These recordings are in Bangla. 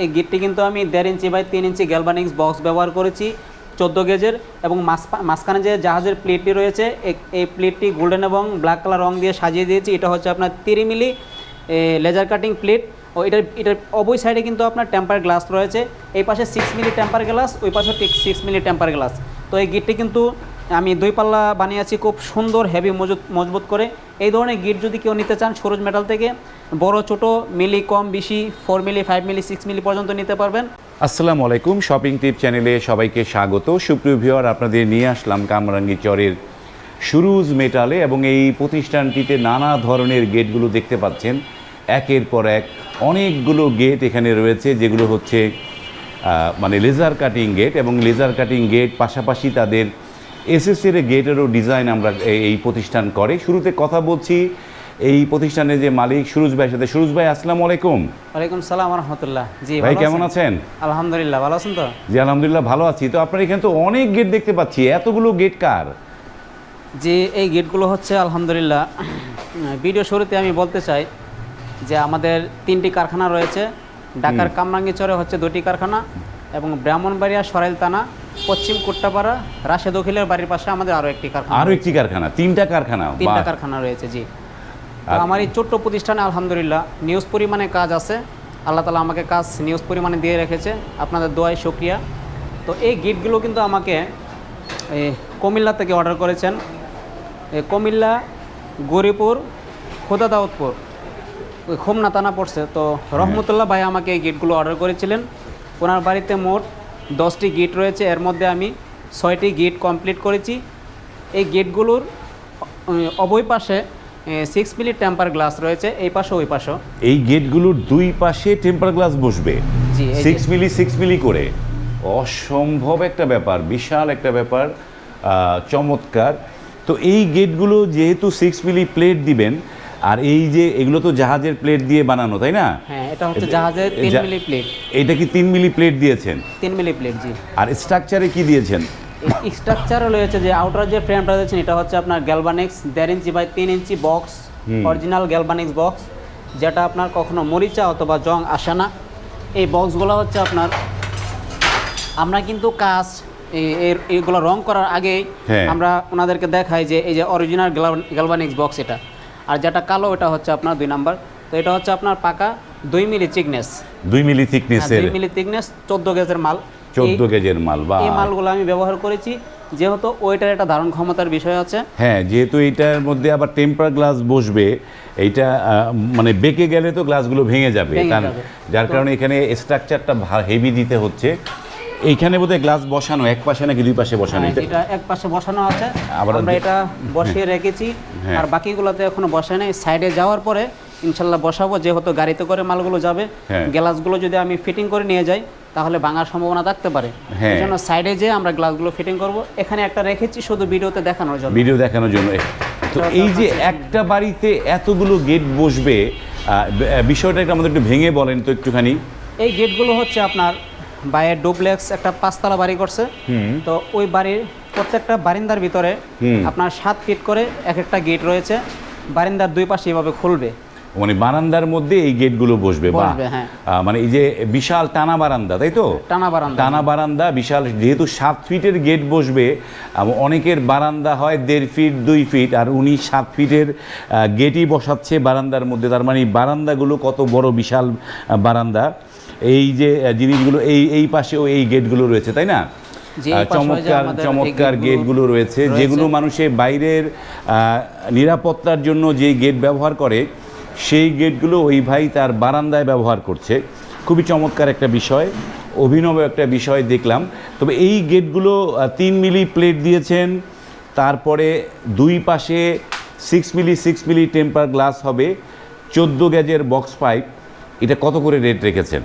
এই গেটটি কিন্তু আমি দেড় ইঞ্চি বাই তিন ইঞ্চি গ্যালভানিক্স বক্স ব্যবহার করেছি, চোদ্দ গেজের এবং মাঝখানে যে জাহাজের প্লেটটি রয়েছে এই প্লেটটি গোল্ডেন এবং ব্ল্যাক কালার রং দিয়ে সাজিয়ে দিয়েছি। এটা হচ্ছে আপনার three milli laser cutting plate. ও এটার এটার অবই সাইডে কিন্তু আপনার টেম্পার গ্লাস রয়েছে। এই পাশে সিক্স মিলি টেম্পার গ্লাস, ওই পাশে সিক্স মিলি টেম্পার গ্লাস। তো এই গিটটি কিন্তু আমি দুই পাল্লা বানিয়েছি, খুব সুন্দর হেভি মজবুত মজবুত করে। এই ধরনের গিট যদি কেউ নিতে চান, সরোজ মেটাল থেকে, বড়, ছোট, মিলি, কম, বেশি four milli five milli six milli পর্যন্ত নিতে পারবেন। আসসালামু আলাইকুম শপিং টিপ চ্যানেলে সবাইকে স্বাগত। সুপ্রিয় ভিউয়ার, আপনাদের নিয়ে আসলাম কামরাঙ্গি চরের সুরুজ মেটালে এবং এই প্রতিষ্ঠানটিতে নানা ধরনের গেটগুলো দেখতে পাচ্ছেন। একের পর এক অনেকগুলো গেট এখানে রয়েছে, যেগুলো হচ্ছে মানে লেজার কাটিং গেট এবং লেজার কাটিং গেট পাশাপাশি তাদের এসএসএর গেটেরও ডিজাইন আমরা এই- এই প্রতিষ্ঠান করে। শুরুতে কথা বলছি এই প্রতিষ্ঠানের যে মালিক সুরুজ ভাইয়ের সাথে। সুরুজ ভাই আসসালামু আলাইকুম। ওয়ালাইকুম সালাম রহমতুল্লাহ জি ভাই কেমন আছেন? আলহামদুলিল্লাহ ভালো আছেন তো? জি আলহামদুলিল্লাহ ভালো আছি। তো আপনার এখানে তো অনেক গেট দেখতে পাচ্ছি। এতগুলো গেট কার? যে এই গেটগুলো হচ্ছে আলহামদুলিল্লাহ ভিডিও শুরুতে আমি বলতে চাই যে আমাদের তিনটি কারখানা রয়েছে। ঢাকার কামরাঙ্গীচরে হচ্ছে দুটি কারখানা। এবং ব্রাহ্মণবাড়িয়া সরাইল থানা পশ্চিম কুট্টাপাড়া রাশেদ উখিলের বাড়ির পাশে আমাদের আরও একটি কারখানা আরও একটি কারখানা তিনটা কারখানা তিনটা কারখানা রয়েছে জি। তো আমার এই ছোট্ট প্রতিষ্ঠানে আলহামদুলিল্লাহ নিউজ পরিমাণে কাজ আছে। আল্লাহ তালা আমাকে কাজ নিউজ পরিমাণে দিয়ে রেখেছে। আপনাদের দোয়ায় শুক্রিয়া। তো এই গিটগুলো কিন্তু আমাকে এই কুমিল্লা থেকে অর্ডার করেছেন। কুমিল্লা গরিপুর খোদা দাউদপুর ওই খুমনা থানা পড়ছে। তো রহমতুল্লাহ ভাই আমাকে এই গিটগুলো অর্ডার করেছিলেন। ওনার বাড়িতে মোট দশটি গেট রয়েছে। এর মধ্যে আমি ছয়টি গেট কমপ্লিট করেছি। এই গেটগুলোর অবৈ পাশে সিক্স মিলি টেম্পার গ্লাস রয়েছে। এই পাশে ওই পাশেও এই গেটগুলোর দুই পাশে টেম্পার গ্লাস বসবে। সিক্স মিলি সিক্স মিলি করে। অসম্ভব একটা ব্যাপার বিশাল একটা ব্যাপার চমৎকার। তো এই গেটগুলো যেহেতু সিক্স মিলি প্লেট দিবেন আর এই যে এগুলো তো জাহাজের প্লেট দিয়ে বানানো তাই না? হ্যাঁ এটা হচ্ছে জাহাজের তিন মিলি প্লেট এটা কি তিন মিলি প্লেট দিয়েছেন? তিন মিলি প্লেট জি। আর স্ট্রাকচারে কি দিয়েছেন? স্ট্রাকচারও রয়েছে যে আউটার যে ফ্রেমটা রয়েছে এটা হচ্ছে আপনার গ্যালবানিক্স দেড় ইঞ্চি বাই তিন ইঞ্চি বক্স অরিজিনাল গ্যালবানিক্স বক্স যেটা আপনার কখনো মরিচা অথবা জং আসে না। এই বক্সগুলো হচ্ছে আপনার আমরা কিন্তু কাজ এইগুলো রং করার আগেই হ্যাঁ। আমরা ওনাদেরকে দেখাই যে এই যে অরিজিনাল গ্যালবানিক্স বক্স এটা। আর যেটা কালো এটা হচ্ছে আপনার দুই নাম্বার। তো এটা হচ্ছে আপনার পাকা দুই মিলি চিকনেস দুই মিলি থিকনেসের দুই মিলি থিকনেস চোদ্দ গেজের মাল। চোদ্দ গেজের মাল বা এই মালগুলো আমি ব্যবহার করেছি। যেহেতু ওইটার একটা ধারণ ক্ষমতার বিষয় আছে। হ্যাঁ যেহেতু এইটার মধ্যে আবার টেম্পার গ্লাস বসবে এইটা মানে বেঁকে গেলে তো গ্লাসগুলো ভেঙে যাবে। যার কারণে এখানে স্ট্রাকচারটা হেভি দিতে হচ্ছে। এইখানে বোধহয় গ্লাস বসানো এক পাশে নাকি দুই পাশে বসানো? হ্যাঁ, এটা এক পাশে বসানো আছে। আমরা এটা বসিয়ে রেখেছি। হ্যাঁ। আর বাকিগুলোতে এখনও বসায় নাই। সাইডে যাওয়ার পরে ইনশাল্লাহ বসাবো যেহেতু গাড়িতে করে মালগুলো যাবে। হ্যাঁ। গ্লাসগুলো যদি আমি ফিটিং করে নিয়ে যাই তাহলে ভাঙার সম্ভাবনা থাকতে পারে। হ্যাঁ। এই জন্য সাইডে যেয়ে আমরা গ্লাসগুলো ফিটিং করব। এখানে একটা রেখেছি শুধু ভিডিওতে দেখানোর জন্য। ভিডিও দেখানোর জন্য। তো এই যে একটা বাড়িতে এতগুলো গেট বসবে বিষয়টা একটু আমাদের একটু ভেঙে বলেন তো একটুখানি। এই গেটগুলো হচ্ছে আপনার বাইরের ডুপ্লেক্স একটা পাঁচতলা বাড়ি করছে। হুম। তো ওই বাড়ির প্রত্যেকটা বারিন্দার ভিতরে আপনার সাত ফিট করে এক একটা গেট রয়েছে। বারিন্দার দুই পাশে এভাবে খুলবে। মানে বারান্দার মধ্যে এই গেটগুলো বসবে বা হ্যাঁ। মানে এই যে বিশাল টানা বারান্দা তাই তো? টানা বারান্দা টানা বারান্দা বিশাল যেহেতু সাত ফিটের গেট বসবে অনেকের বারান্দা হয় দেড় ফিট দুই ফিট আর উনি সাত ফিটের গেটই বসাচ্ছে বারান্দার মধ্যে। তার মানে বারান্দাগুলো কত বড় বিশাল বারান্দা। এই যে জিনিসগুলো এই এই পাশেও এই গেটগুলো রয়েছে তাই না? চমৎকার চমৎকার গেটগুলো রয়েছে। যেগুলো মানুষের বাইরের নিরাপত্তার জন্য যে গেট ব্যবহার করে সেই গেটগুলো ওই ভাই তার বারান্দায় ব্যবহার করছে। খুবই চমৎকার একটা বিষয় অভিনব একটা বিষয় দেখলাম। তবে এই গেটগুলো তিন মিলি প্লেট দিয়েছেন তারপরে দুই পাশে six milli six milli temper glass হবে চোদ্দ গ্যাজের বক্স পাইপ এটা কত করে রেট রেখেছেন?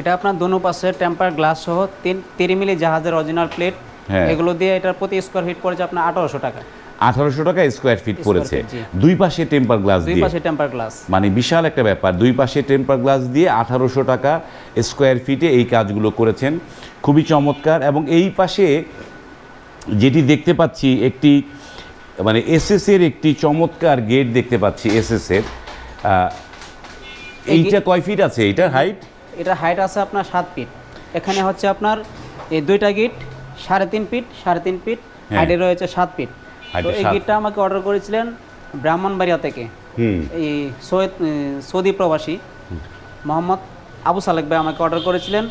এটা আপনার দোনো পাশে টেম্পার গ্লাস সহ তিন তিরি মিলি জাহাজের অরিজিনাল প্লেট হ্যাঁ। এগুলো দিয়ে এটার প্রতি স্কোয়ার ফিট পড়েছে আপনার আঠারোশো টাকা। আঠারোশো টাকা স্কোয়ার ফিট পড়েছে। দুই পাশে টেম্পার গ্লাস দুই পাশে টেম্পার গ্লাস। মানে বিশাল একটা ব্যাপার। দুই পাশে টেম্পার গ্লাস দিয়ে আঠারোশো টাকা স্কোয়ার ফিটে এই কাজগুলো করেছেন। খুবই চমৎকার। এবং এই পাশে যেটি দেখতে পাচ্ছি একটি মানে এসএসের একটি চমৎকার গেট দেখতে পাচ্ছি এসএসের এই এইটা কয় ফিট আছে? এইটার হাইট এটা হাইট আছে আপনার সাত ফিট এখানে হচ্ছে আপনার এই দুইটা গিট সাড়ে তিন ফিট সাড়ে তিন ফিট হ্যাঁ। হাইটে রয়েছে সাত ফিট তো এই গিটটা আমাকে অর্ডার করেছিলেন ব্রাহ্মণবাড়িয়া থেকে। এই সৈয়দ সৌদি প্রবাসী মোহাম্মদ আবু সালেক ভাই আমাকে অর্ডার করেছিলেন।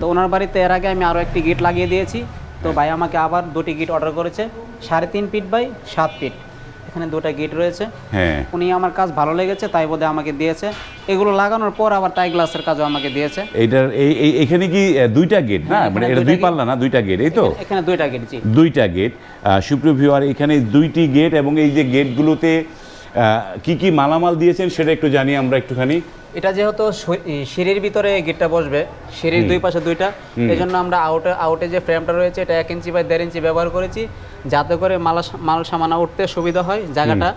তো ওনার বাড়িতে এর আগে আমি আরও একটি গিট লাগিয়ে দিয়েছি। তো ভাই আমাকে আবার দুটি গিট অর্ডার করেছে। সাড়ে তিন ফিট বাই সাত ফিট এখানে দুটা গেট রয়েছে। হ্যাঁ। উনি আমার কাজ ভালো লেগেছে তাই বোধে আমাকে দিয়েছে। এগুলো লাগানোর পর আবার টাই গ্লাসের কাজও আমাকে দিয়েছে। এইটার এই এখানে কি দুইটা গেট না? হ্যাঁ, মানে এটা দুই পাল্লা না? দুইটা গেট এই তো? এখানে দুইটা গেট জি। দুইটা গেট সুপ্রিয় ভিউয়ার এখানে দুইটি গেট এবং এই যে গেটগুলোতে কি কি মালামাল দিয়েছেন সেটা একটু জানি আমরা একটুখানি। এটা যেহেতু সিঁড়ির ভিতরে গেটটা বসবে সিঁড়ির দুই পাশে দুইটা এই জন্য আমরা আউটে আউটে যে ফ্রেমটা রয়েছে এটা এক ইঞ্চি বাই দেড় ইঞ্চি ব্যবহার করেছি যাতে করে মাল মাল সামানা উঠতে সুবিধা হয় জায়গাটা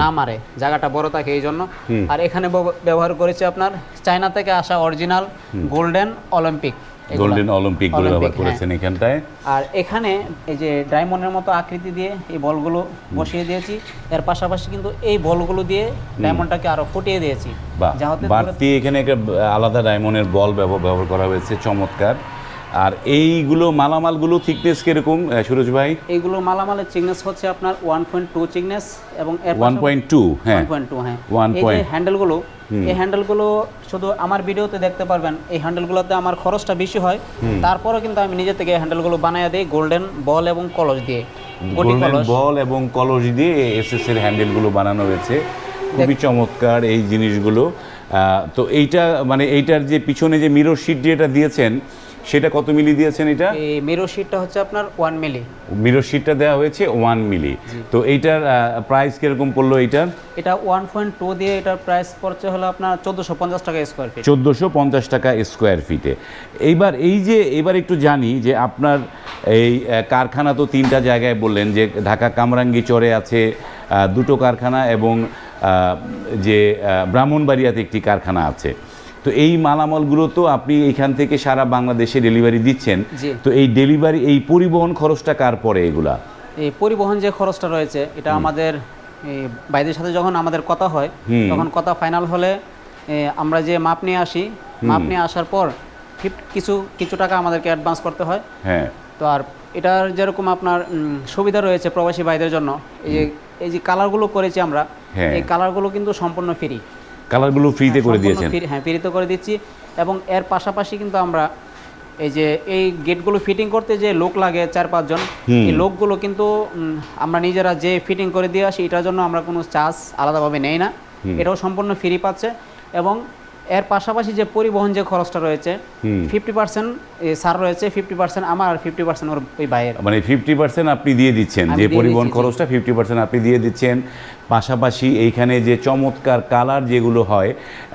না মারে জায়গাটা বড় থাকে এই জন্য আর এখানে ব্যব- ব্যবহার করেছি আপনার চায়না থেকে আসা অরিজিনাল গোল্ডেন অলিম্পিক। গোল্ডেন অলিম্পিকগুলো ব্যবহার হ্যাঁ। করেছেন এখানটায়। আর এখানে এই যে ডায়মন্ডের মতো আকৃতি দিয়ে এই বলগুলো বসিয়ে দিয়েছি এর পাশাপাশি কিন্তু এই বলগুলো দিয়ে ডায়মন্ডটাকে আরও ফুটিয়ে দিয়েছি। বাড়তি এখানে একটা আলাদা ডায়মন্ডের বল ব্যবহার করা হয়েছে চমৎকার। আর এইগুলো মালামালগুলো থিকনেস কীরকম সুরজ ভাই? এইগুলো মালামালের চিকনেস হচ্ছে আপনার ওয়ান পয়েন্ট টু চিকনেস এবং ওয়ান পয়েন্ট টু হ্যাঁ। পয়েন্ট টু হ্যাঁ। 1 এই যে হ্যান্ডেলগুলো এই হ্যান্ডেলগুলো শুধু আমার ভিডিওতে দেখতে পারবেন এই হ্যান্ডেলগুলোতে আমার খরচটা বেশি হয়। তারপরেও কিন্তু আমি নিজে থেকে হ্যান্ডেলগুলো বানায় দিই গোল্ডেন বল এবং কলস দিয়ে গোল্ডেন বল এবং কলস দিয়ে এসএস এর হ্যান্ডেলগুলো বানানো হয়েছে। খুবই চমৎকার এই জিনিসগুলো। তো এইটা মানে এইটার যে পিছনে যে মিরর শিট যেটা দিয়েছেন সেটা কত মিলি দিয়েছেন এটা? এই মিরো শিটটা হচ্ছে আপনার ওয়ান মিলি। মিরর শিটটা দেওয়া হয়েছে ওয়ান মিলি। তো এইটার প্রাইস কীরকম পড়ল এইটার? এটা ওয়ান পয়েন্ট টু দিয়ে এটার প্রাইস পড়ছে হলো আপনার চোদ্দোশো পঞ্চাশ টাকা স্কোয়ার ফিট চোদ্দোশো পঞ্চাশ টাকা স্কোয়ার ফিটে এইবার এই যে এবার একটু জানি যে আপনার এই কারখানা তো তিনটা জায়গায় বললেন যে ঢাকা কামরাঙ্গি চরে আছে দুটো কারখানা এবং যে ব্রাহ্মণবাড়িয়াতে একটি কারখানা আছে। তো এই মালামালগুলো তো আপনি এখান থেকে সারা বাংলাদেশে ডেলিভারি দিচ্ছেন। তো এই ডেলিভারি এই পরিবহন খরচটা কার পরে এগুলা? এই পরিবহন যে খরচটা রয়েছে এটা আমাদের বাইদের সাথে যখন আমাদের কথা হয় তখন কথা ফাইনাল হলে আমরা যে মাপ নিয়ে আসি মাপ নিয়ে আসার পর কিছু কিছু টাকা আমাদেরকে অ্যাডভান্স করতে হয়। হ্যাঁ। তো আর এটার যেরকম আপনার সুবিধা রয়েছে প্রবাসী ভাইদের জন্য এই যে এই যে কালারগুলো করেছি আমরা হ্যাঁ। এই কালারগুলো কিন্তু সম্পূর্ণ ফ্রি কালারগুলো ফ্রিতে করে সম্পূর্ণ দিয়েছেন। হ্যাঁ ফ্রিতে করে দিচ্ছি এবং এর পাশাপাশি কিন্তু আমরা এই যে এই গেটগুলো ফিটিং করতে যে লোক লাগে চার পাঁচজন। এই লোকগুলো কিন্তু আমরা নিজেরা যে ফিটিং করে দিয়ে আসি এটার জন্য আমরা কোনো চার্জ আলাদাভাবে নেই না। এটাও সম্পূর্ণ ফ্রি পাচ্ছে এবং এর পাশাপাশি যে পরিবহন যে খরচটা রয়েছে। ফিফটি পার্সেন্ট সার রয়েছে ফিফটি পার্সেন্ট আমার আর ফিফটি পার্সেন্ট ওর ওই ভাইয়ের। মানে ফিফটি পার্সেন্ট আপনি দিয়ে দিচ্ছেন যে পরিবহন খরচটা ফিফটি পার্সেন্ট আপনি দিয়ে দিচ্ছেন। পাশাপাশি এইখানে যে চমৎকার কালার যেগুলো হয়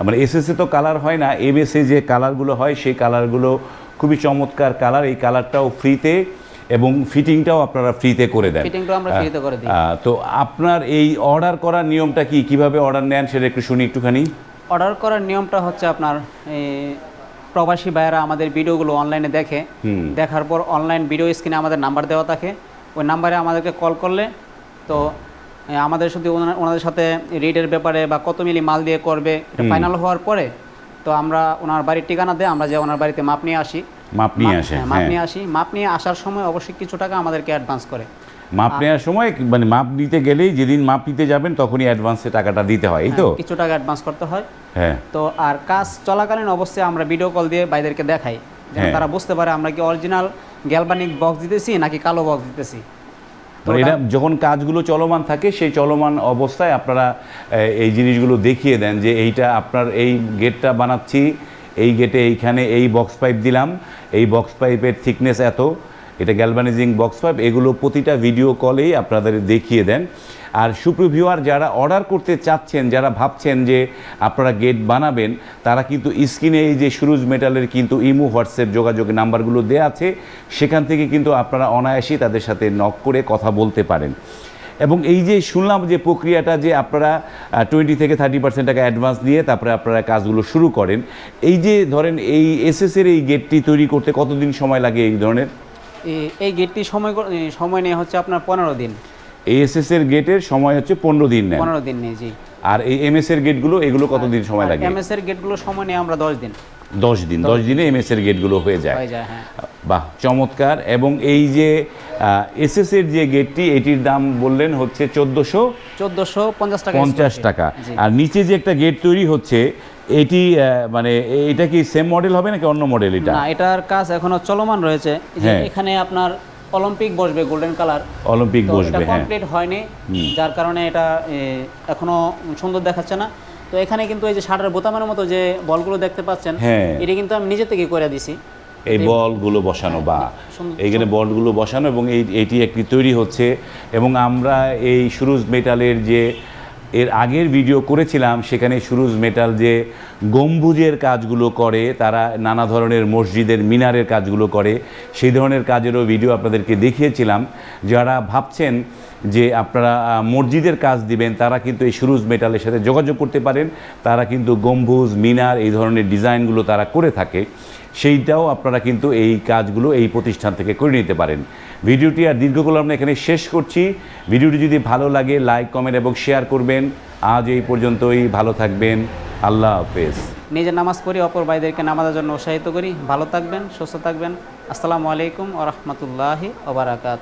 মানে এসএসএ তো কালার হয় না এমএসএ যে কালারগুলো হয় সেই কালারগুলো খুবই চমৎকার কালার। এই কালারটাও ফ্রিতে এবং ফিটিংটাও আপনারা ফ্রিতে করে দেন। ফিটিংটাও আমরা ফ্রিতে করে দিই। তো আপনার এই অর্ডার করার নিয়মটা কি? কীভাবে অর্ডার নেন সেটা একটু শুনি একটুখানি। অর্ডার করার নিয়মটা হচ্ছে আপনার প্রবাসী ভাইয়েরা আমাদের ভিডিওগুলো অনলাইনে দেখে। দেখার পর অনলাইন ভিডিও স্ক্রিনে আমাদের নাম্বার দেওয়া থাকে। ওই নাম্বারে আমাদেরকে কল করলে তো আমাদের শুধু ওনাদের সাথে রেটের ব্যাপারে বা কত মিলি মাল দিয়ে করবে এটা ফাইনাল হওয়ার পরে তো আমরা ওনার বাড়ির ঠিকানা দেয় আমরা যে ওনার বাড়িতে মাপ নিয়ে আসি। মাপ নিয়ে মাপ- হ্যাঁ, মাপ হ্যাঁ। নিয়ে আসি। মাপ নিয়ে আসার সময় অবশ্যই কিছু টাকা আমাদেরকে অ্যাডভান্স করে। মাপ নেওয়ার সময় মানে মাপ নিতে গেলেই যেদিন মাপ নিতে যাবেন তখনই অ্যাডভান্সে টাকাটা দিতে হয় এই তো? হ্যাঁ, কিছু টাকা অ্যাডভান্স করতে হয়। হ্যাঁ। তো আর কাজ চলাকালীন অবস্থায় আমরা ভিডিও কল দিয়ে বাইদেরকে দেখাই যেন হ্যাঁ। তারা বুঝতে পারে আমরা কি অরিজিনাল গ্যালবানিক বক্স দিতেছি নাকি কালো বক্স দিতেছি। তো মানে এটা যখন কাজগুলো চলমান থাকে সেই চলমান অবস্থায় আপনারা এই জিনিসগুলো দেখিয়ে দেন যে এইটা আপনার এই গেটটা বানাচ্ছি এই গেটে এইখানে এই বক্স পাইপ দিলাম এই বক্স পাইপের থিকনেস এত এটা গ্যালভানাইজিং বক্স পাইপ এগুলো প্রতিটা ভিডিও কলেই আপনাদের দেখিয়ে দেন। আর সুপ্রিভিউয়ার যারা অর্ডার করতে চাচ্ছেন, যারা ভাবছেন যে আপনারা গেট বানাবেন, তারা কিন্তু স্ক্রিনে এই যে সুরুজ মেটালের কিন্তু ইমো, হোয়াটসঅ্যাপ যোগাযোগের নাম্বারগুলো দেওয়া আছে। সেখান থেকে কিন্তু আপনারা অনায়াসেই তাদের সাথে নক করে কথা বলতে পারেন। এবং এই যে শুনলাম যে প্রক্রিয়াটা যে আপনারা টোয়েন্টি থেকে থার্টি পার্সেন্ট টাকা অ্যাডভান্স দিয়ে তারপরে আপনারা কাজগুলো শুরু করেন, এই যে ধরেন এই এসএসের এই গেটটি তৈরি করতে কতদিন সময় লাগে এই ধরনের? এই- গেটটি সময় সময় নিয়ে হচ্ছে আপনার পনেরো দিন। এই এসএস এর গেটের সময় হচ্ছে পনেরো দিন নেন। পনেরো দিন নিয়ে জি। আর এই এমএস এর গেটগুলো এগুলো কতদিন সময় লাগে? এমএস এর গেটগুলো সময় নিয়ে আমরা দশ দিন। দশ দিন। দশ দিনে এমএস এর গেটগুলো হয়ে যায়। হয়ে বাহ চমৎকার। এবং এই যে এসএস এর যে গেটটি এটির দাম বললেন হচ্ছে চোদ্দোশো চোদ্দোশো পঞ্চাশ টাকা পঞ্চাশ টাকা। আর নিচে যে একটা গেট তৈরি হচ্ছে এটি মানে এটা কি সেম মডেল হবে নাকি অন্য মডেল এটা? না এটার কাজ এখনও চলমান রয়েছে। হ্যাঁ। এখানে আপনার অলিম্পিক বসবে গোল্ডেন কালার অলিম্পিক বসবে হ্যাঁ। কমপ্লিট হয়নি যার কারণে এটা এখনও সুন্দর দেখাচ্ছে না। তো এখানে কিন্তু এই যে শাটার বোতামের মতো যে বলগুলো দেখতে পাচ্ছেন হ্যাঁ। এটা কিন্তু আমি নিজে থেকে করে দিছি। এই বলগুলো বসানো বা সুন্দর- এইখানে বলগুলো বসানো এবং এই এটি একটি তৈরি হচ্ছে। এবং আমরা এই সুরুজ মেটালের যে এর আগের ভিডিও করেছিলাম, সেখানে সুরুজ মেটাল যে গম্বুজের কাজগুলো করে, তারা নানা ধরনের মসজিদের মিনারের কাজগুলো করে, সেই ধরনের কাজেরও ভিডিও আপনাদেরকে দেখিয়েছিলাম। যারা ভাবছেন যে আপনারা মসজিদের কাজ দিবেন, তারা কিন্তু এই সুরুজ মেটালের সাথে যোগাযোগ করতে পারেন। তারা কিন্তু গম্বুজ, মিনার, এই ধরনের ডিজাইনগুলো তারা করে থাকে। সেইটাও আপনারা কিন্তু এই কাজগুলো এই প্রতিষ্ঠান থেকে করে নিতে পারেন। ভিডিওটি আর দীর্ঘ আমরা এখানে শেষ করছি। ভিডিওটি যদি ভালো লাগে, লাইক, কমেন্ট এবং শেয়ার করবেন। আজ এই পর্যন্তই, ভালো থাকবেন। আল্লাহ হাফেজ। নিজে নামাজ পড়ি অপর ভাইদেরকে নামাজের জন্য উৎসাহিত করি। ভালো থাকবেন, সুস্থ থাকবেন। আসসালামু আলাইকুম ও রহমতুল্লাহি ওবরাকাত